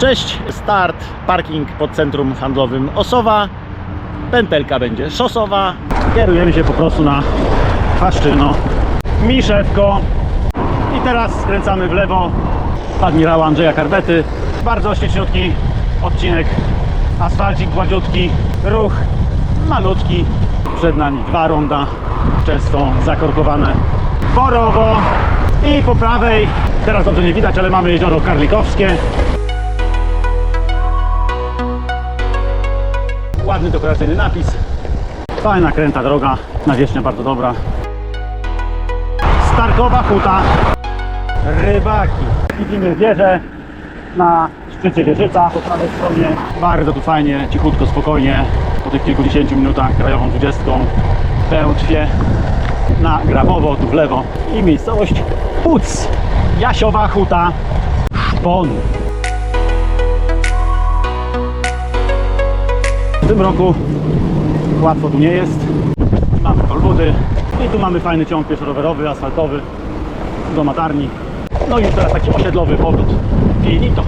Cześć, start, parking pod centrum handlowym Osowa. Pętelka będzie szosowa. Kierujemy się po prostu na Chwaszczyno. Miszewko. I teraz skręcamy w lewo admirała Andrzeja Karbety. Bardzo śliczniutki odcinek. Asfalcik gładziutki, ruch malutki. Przed nami dwa ronda, często zakorkowane borowo. I po prawej, teraz dobrze nie widać, ale mamy jezioro Karlikowskie. Ładny dekoracyjny napis. Fajna kręta droga, nawierzchnia bardzo dobra. Starkowa huta. Rybaki. Widzimy wieżę na szczycie wieżyca po prawej stronie. Bardzo tu fajnie, cichutko, spokojnie. Po tych kilkudziesięciu minutach krajową 20 pętwie na Grabowo, tu w lewo. I miejscowość Puc. Jasiowa huta Szpon. Tym roku łatwo tu nie jest. Mamy kolbudy i tu mamy fajny ciąg pieszo-rowerowy, asfaltowy do Matarni. No i teraz taki osiedlowy powrót. Finito.